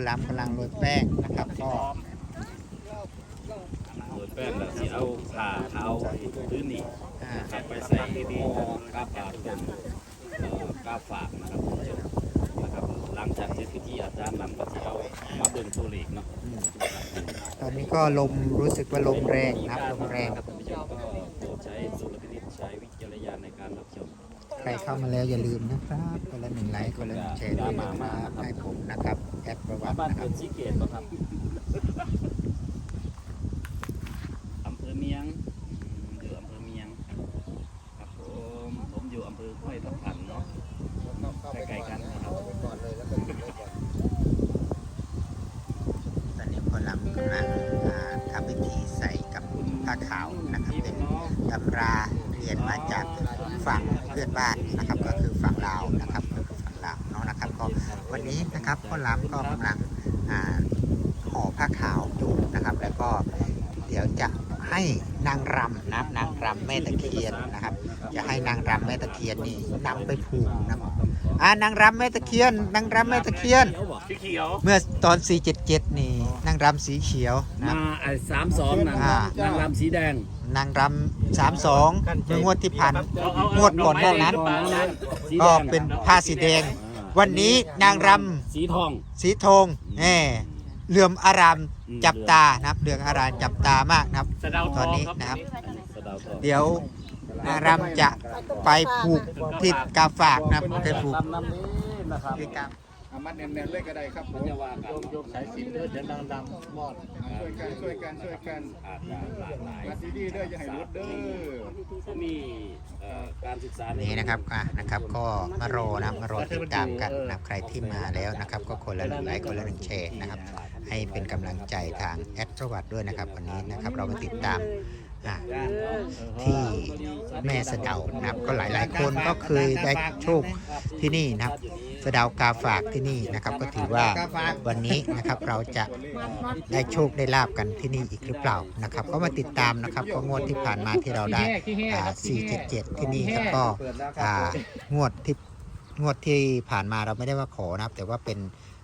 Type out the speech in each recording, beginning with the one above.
พ่อล้ำกำลังโรยแป้งนะครับก็โดยแป้งแล้วสิเอาผ่าเท้าพื้นนี่อ่าครับไปใส่ดีๆกาฝากเป็นเอ่อกาฝากนะครับคุณผู้ชมนะครับหลังจากเสร็จพิธีอาจารย์นำก็จะเอามาเบิ่งตัวเลขเนาะอืมตอนนี้ก็ลมรู้สึกว่าลมแรงนะครับลมแรงครับคุณผู้ชมก็โปรดใช้สุรพินิจใช้วิจารณญาณในการรับชม ใครเข้ามาแล้วอย่าลืมนะครับคนละหนึ่งไลค์คนละหนึ่งแชร์ด้วยนะครับให้ผมนะครับ แอดประวัติบ้านนะครัเกิบดสีเกตป่ะครับอำเภอเมียงอืมอยู่อำเภอเมียง ครับผมผมอยู่อำเภอห้วยทับทันเนาะ ใกล้ๆกันนะครับตอนนี้พ่อล้ำกำลังอ่าทำพิธีใส่กับผ้าขาวนะครับ เป็นตำราเรียนมาจากฝั่งเพื่อนบ้านนะครับ นนี้นะครับพ่อล้ำก็กำลังอ่าห่อผ้าขาวอยู่นะครับ แล้วก็เดี๋ยวจะให้นางรำนะครับนางรำแม่ตะเคียนนะครับ จะให้นางรำแม่ตะเคียนนี่นำไปผูกนะครับอ่านางรำแม่ตะเคียน นางรำแม่ตะเคียน สีเขียวเมื่อตอน 477 นี่นางรำสีเขียวนะมาไอ้สามสองนางอ่านางรำสีแดงนางรำ32เมื่องวดที่ผ่านงวดก่อนหน้านั้นสีก็แดงเป็นผ้าสีแดง วันนี้นางร สีทองำสีทองแหมเหลื่อมอารามจับตานะครับเหลืองอารามจับตามากนะครับ สะเดาทตออนงนี้ครับนะครับ สะเดาทองเดี๋ยวนางรำจะไปผูกที่กาฝากนะครับไปผูกลำน้ำนี้นะครับที่กา เอามัดแน่นๆเลยก็ได้ครับผมจะว่ากันโยกสายสินเด้อเดี๋ยวดังๆมอดช่วยกันช่วยกันช่วยกันอาจจะหลากหลายมัดดีๆเด้ออย่าให้รุดเด้อก็มีเอ่อการศึกษานี่นะครับอะนะครับก็มารอนะครับมารอติดตามกันนะครับใครที่มาแล้วนะครับ ก็คนละหนึ่งไลค์คนละหนึ่งแชร์นะครับ ให้เป็นกำลังใจทางแอดประวัติด้วยนะครับ วันนี้นะครับเรามาติดตามอะที่แม่สะเดานะครับ ก็หลายๆคนก็เคยได้โชคที่นี่นะครับ สะเดากาฝากที่นี่นะครับ ก็ถือว่าวันนี้นะครับเราจะได้โชคได้ลาบกันที่นี่อีกหรือเปล่านะครับ ก็มาติดตามนะครับก็งวดที่ผ่านมาที่เราได้อ่า477 ที่นี่ครับก็อ่างวดที่งวดที่ผ่านมาเราไม่ได้ว่าขอนะครับ แต่ว่าเป็น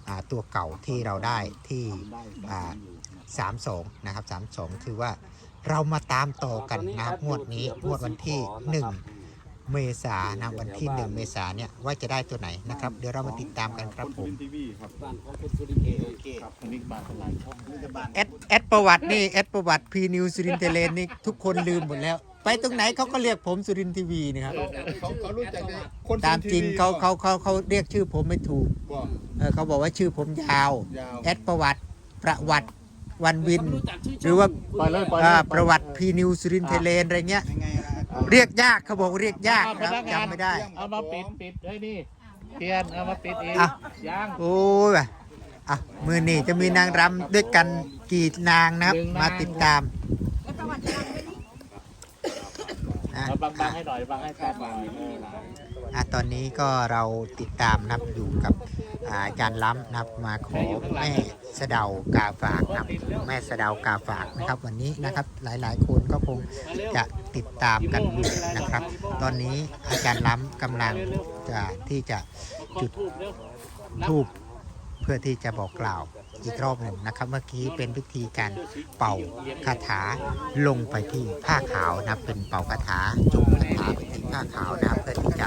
อ่าตัวเก่าที่เราได้ที่อ่าสามสองนะครับสามสองคือว่าเรามาตามต่อกันนะครับงวดนี้งวดวันที่หนึ่ง เมษายนนะวันที่หนึ่งเมษายนเนี่ยว่าจะได้ตัวไหนนะครับ เดี๋ยวเรามาติดตามกันครับผมทีวีครับบ้านของคุณสุรินทร์โอเคครับอันนี้บานเป็นหลายช่องนี่จะบานแอดแอดประวัตินี่แอดประวัติพีนิวสุรินทร์เทเลนนี่ทุกคนลืมหมดแล้ว ไปตรงไหนเขาก็เรียกผมสุรินทร์ทีวีนะครับเขาเขารู้จักในคนตามจริงเขาเขาเขาเขาเรียกชื่อผมไม่ถูกบอกเออเขาบอกว่าชื่อผมยาวยาว แอดประวัติประวัติวันวินรู้จักชื่อหรือว่าไปเลยไปอ่าประวัติพีนิวสุรินทร์เทเลนอะไรเงี้ยยังไงล่ะ เรียกยากเขาบอกเรียกยากครับจำไม่ได้ เอามาปิดปิดไอ้นี่เทียนเอามาปิดเองอะ ยังโอ้ยว่ะอะมือนี่จะมีนางรำด้วยกันกี่นางนะครับ มาติดตามอะเอาบังบังให้หน่อยบังให้แฟนหน่อยเออ อะตอนนี้ก็เราติดตามนะครับอยู่กับ อาจารย์ล้ำนะครับมาขอแม่สะเดากาฝากนะครับแม่สะเดากาฝากนะครับ วันนี้นะครับหลายๆ คนก็คงจะติดตามกันอยู่นะครับ ตอนนี้อาจารย์ล้ำกำลังจะที่จะจุดทูบเพื่อที่จะบอกกล่าวอีกรอบหนึ่งนะครับ เมื่อกี้เป็นพิธีการเป่าคาถาลงไปที่ผ้าขาวนะเป็นเป่าคาถาจุ่มคาถาไปที่ผ้าขาวนะเพื่อที่จะ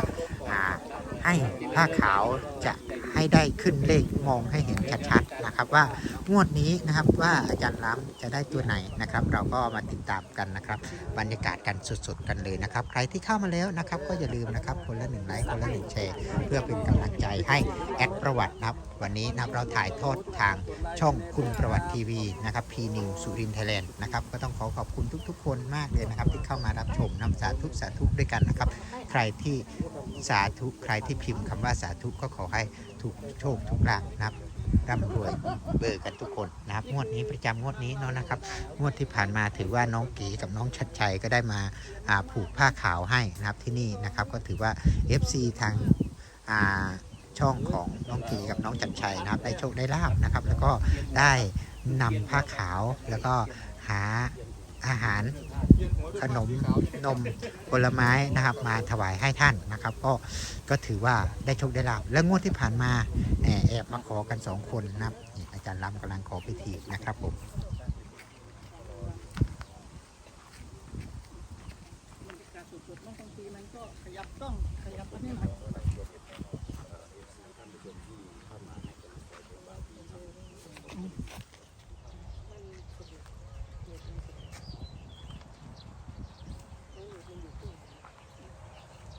ให้ผ้าขาวจะ ให้ได้ขึ้นเลขมองให้เห็นชัดๆนะครับ ว่างวดนี้นะครับว่าอาจารย์ล้ำจะได้ตัวไหนนะครับ เราก็มาติดตามกันนะครับ บรรยากาศกันสดๆกันเลยนะครับ ใครที่เข้ามาแล้วนะครับ ก็อย่าลืมนะครับคนละหนึ่งไลค์คนละหนึ่งแชร์เพื่อเป็นกำลังใจให้แอดประวัตินะครับ วันนี้นะครับเราถ่ายทอดทางช่องคุณประวัติทีวีนะครับพีนิวสุรินทร์ไทยแลนด์นะครับก็ต้องขอขอบคุณทุกๆ คนมากเลยนะครับ ที่เข้ามารับชมน้ำสาธุสาธุด้วยกันนะครับ ใครที่สาธุใครที่พิมพ์คำว่าสาธุก็ขอให้ถูกโชคถูกลาภนะครับร่ำรวยเบอร์กันทุกคนนะครับงวดนี้ประจำงวดนี้เนาะนะครับ งวดที่ผ่านมาถือว่าน้องกีกับน้องชัดชัยก็ได้มาผูกผ้าขาวให้นะครับที่นี่นะครับก็ถือว่า FC ทางช่องของน้องกีกับน้องจันชัยนะครับได้โชคได้ลาบนะครับ แล้วก็ได้นำผ้าขาวแล้วก็หา อาหารขนมนมผลไม้นะครับ มาถวายให้ท่านนะครับ ก็ก็ถือว่าได้โชคได้ลาบแล้วงวดที่ผ่านมาแอบมาขอกันสองคนนะครับอาจารย์ล้ำกำลังขอพิธีนะครับผมมันก็ขยับต้องขยับอันนี้หน่อย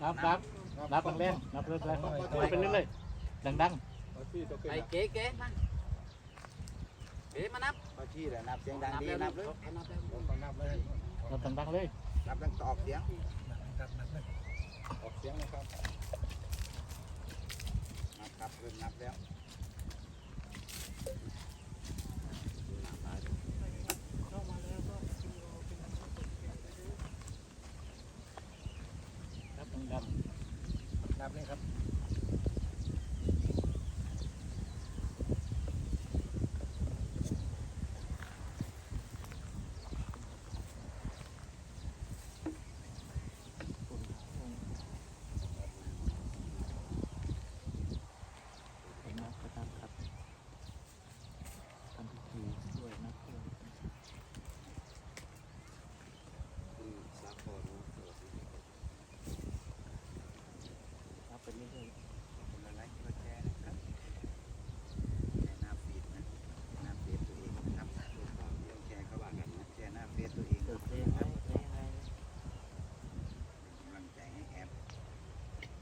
เนี่ยนับนับนับเล่นๆนับเล่นๆนับไปเรื่อยๆดังไอ้เก๋เก๋มาเก๋มานับเขาชี้แหละนับเสียงดังดีนับเลยนับแล้วนับเลยๆนับดังๆเลยนับตั้งแต่ออกเสียงออกเสียงนะครับนับครับเริ่มนับแล้ว ครับครับเลยครับ ๆนับกระทำครับทำพิธีด้วยนับด้วย คุณสาครนะสวัสดีครับ นับไปเรื่อย คนละไลค์คนละแชร์นะครับแชร์หน้าฟีดนะหน้าเฟซตัวเองนะครับเรื่องแชร์เขาว่ากันนะแชร์หน้าเฟซตัวเอง ๆเกิดเพลงไหมเพลงอะไร กำลังใจให้แอป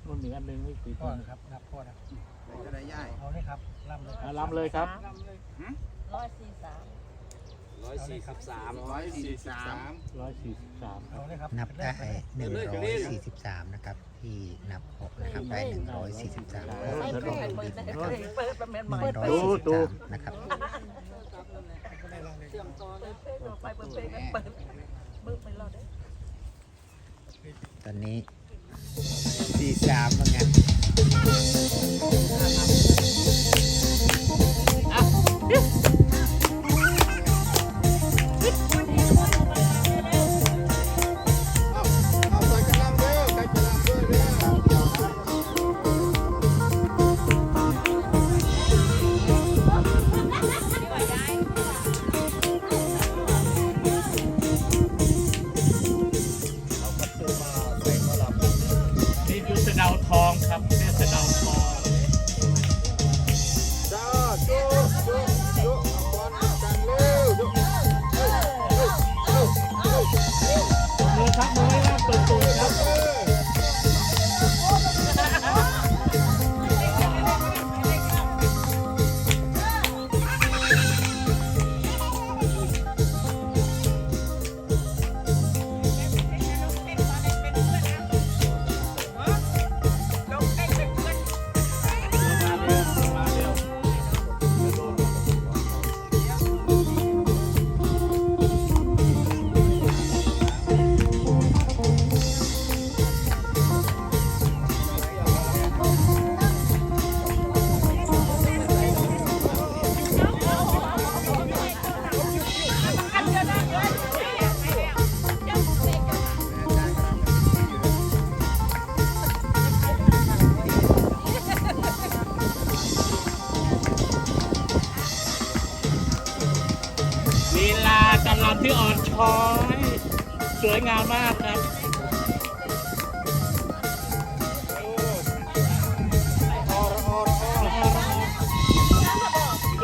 รุ่นหนึ่ง อันหนึ่งไม่ติดพ่อนะครับนับพ่อนะได้ก็ได้ย่ายเอาเลยครับล่ำเลยอะลำเลยครับ ร้อยสี่สามร้อยสี่สิบสามร้อยสี่สิบสามร้อยสี่สิบสามเอาเลยครับนับได้หนึ่งร้อยสี่สิบสามนะครับ ที่นับหกนะครับได้หนึ่งร้อยสี่สิบสามไม่ก็เปิร่วมดบุญเปิดนะครับเปิดเป็นใหม่หนึ่งร้อยเปิดสี่สิบสามนะครับเสียงต่อเลยเปิดไปเปิดเพลงกันเปิดเปิดไปรอได้ตอนนี้ สี่สามว่างั้นาวทองครับ ท้อยสวยงามมากครับ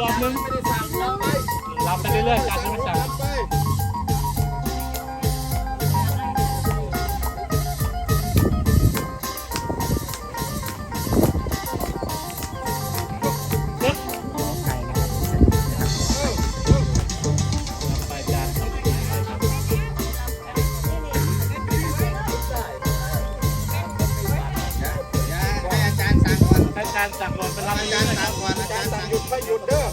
รอบมึงรำไปเรื่อยๆกันไม่สั่ง การสั่งก่อนให้จารย์สั่งก่อนเป็นลำอาจารย์สั่งวันอาจารย์สั่งหยุดไม่หยุดเด้อ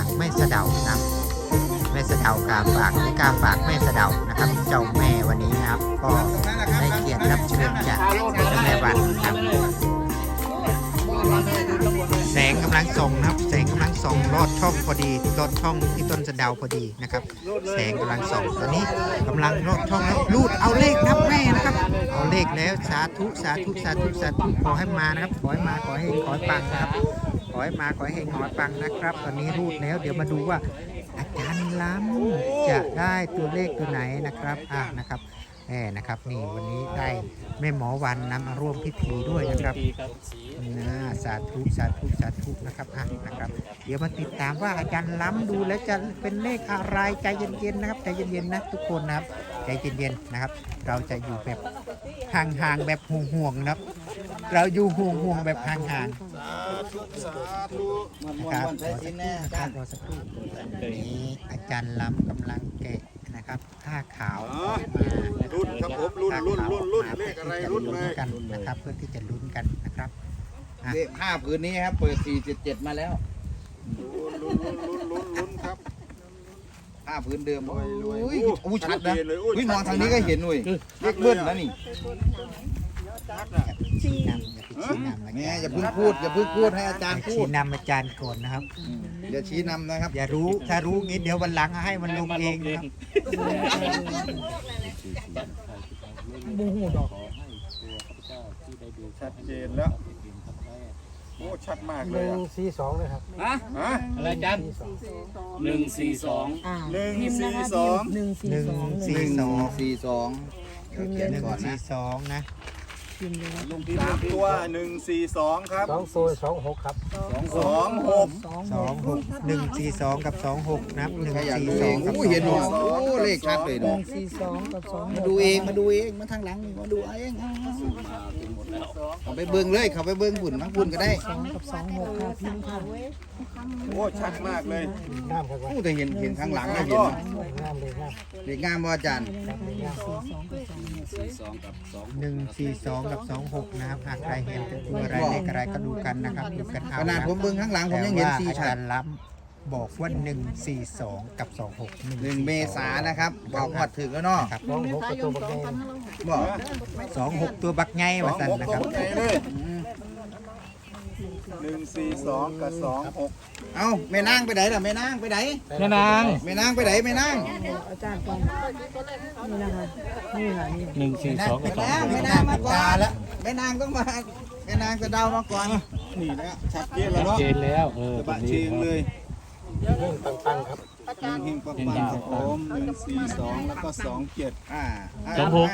ากไม่สะเดานะแม่สะเดากาฝากไม่กาฝากแม่สะเดานะครับ เจ้าแม่วันนี้นะครับ ก็ได้เกียรติรับเชิญจากเจ้าแม่วันครับ แสงกำลังส่องนะครับ แสงกำลังส่องรอด ช่องพอดีลอดช่องที่ต้นสะเดาพอดีนะครับ แสงกำลังส่องตอนนี้กำลังลอดช่องแล้วรูดเอาเลขนับแม่นะครับ เอาเลขแล้วสาธุสาธุสาธุสาธุขอให้มานะครับขอให้มาขอให้ขอให้ปังนะครับขอให้มาขอให้เฮงขอให้ปังนะครับ ตอนนี้รูดแล้วเดี๋ยวมาดูว่าอาจารย์ล้ำจะได้ตัวเลขตัวไหนนะครับอะนะครับ แหมนะครับ นี่วันนี้ได้แม่หมอวันนำมาร่วมพิธีด้วยนะครับนะสาธุสาธุสาธุนะครับอะนะครับ เดี๋ยวมาติดตามว่าอาจารย์ล้ำดูแล้วจะเป็นเลขอะไรใจเย็นๆนะครับใจเย็นๆนะทุกคนนะครับใจเย็นๆนะครับ เราจะอยู่แบบห่างๆแบบห่วงๆนะครับ เราอยู่ห่วงๆแบบห่างๆสาธุมันะครับมันรใช้อสักนครู่อานะครับรอสักครู่นนี้อาจารย์ล้ำกำลังแกะ นะครับผ้าขาวออกมารุ่นครับผมรุ่นรุ่นรุ่นรุ่นเลขอะไรรุ่นเลยกันนะครับ เพื่อที่จะลุ้นกันนะครับ เลขห้าผืนนี้ครับเปิดสี่เจ็ดเจ็ดมาแล้วลุ้นลุ้นลุ้นลุ้นลุ้นครับ ห้าผืนเดิมโอ้ยอู้ชัดนะวิ่งมองทางนี้ก็เห็นหนุ่ยเลขเบิ้ลนะนี่ ชี้นำอย่าไปชี้นำนะแม่อย่าเพิ่งพูดอย่าเพิ่งพูดให้อาจารย์พูชี้ดนำอาจารย์ก่อนนะครับ อย่าชี้นำนะครับอย่ารู้ถ้ารู้งี้เดี๋ยววันหลังให้มันลงเองนะครับบูหูดอกชัดเจนแล้วโอ้ชัดมากหเลยนึ่งอะสี่สองเลยครับฮะฮะอะไรอาจารย์หนึ่งสี่สองหนึ่งสี่สองหนึ่งหนึ่งหสี่นึ่งสองสี่สองเดี๋ยวเขียนหนึ่งก่อนสี่นะสองนะ ลงที่สามตัวหนึ่งสี่สองครับสองโซนสองหกครับสองหกสองหกหนึ่งสี่สองกับสองหกนะครับหนึ่งใครอยากสี่ดูสเอองงกับโอ้สองเห็นหหนูกโอ้เลขชัดเลยเนาะสี่สองกับสองมาดูเองมาดูเองมาทางหลังนี่มาดูเองเอา ไปเบิ้งเลยเขาไปเบิ้งหุ่นมังหุ่นก็ได้สองกับสองหกครับพิมพ์ค่ะโอ้ชัดมากเลยงามครับว่าโอ้แต่เห็นเห็นข้างหลังก็เห็นงามเลยงามเด็กงามบ่อาจารย์งามสี่สองกับสองหนึ่งสี่สองกับสองหกนะครับหากใครเห็นเป็นตัวอะไรเลขอะไรก็ดูกันนะครับดูกันเอาขนาดนะผมเบิ้งข้างหลังผมแต่ยังเห็นว่าสี่อาชัจาดรย์ล้ำ บอกว่า 142 กับ 26 หนึ่งเมษายนนะครับ บอกหอดถึงแล้วเนาะครับสองหกกับตัวบักแดงบอก26 ตัวบักไงสอว่างสันหกนะก็ครับหกไงเลยหนึ่งสี่สองกับสองหกเอ้าแม่นางไปไหนล่ะแม่นางไปไหนแม่นางแม่นางไปไหนแม่นางอาจารย์ก่อนนี่นะคะนี่ค่ะนี่หนึ่งสี่สองกับแม่สองนางแม่นางมาก่อนแม่นางต้องมาแม่นางจะเดามาก่อนนี่นะชัดเจนแล้วเนาะเจนแล้วเออจะตรบะงเชนี้งเลย นี่ปังๆครับเฮงปังปังครับผมหนึ่งสี่สองแล้วก็สองเจ็ดอ่าสองหก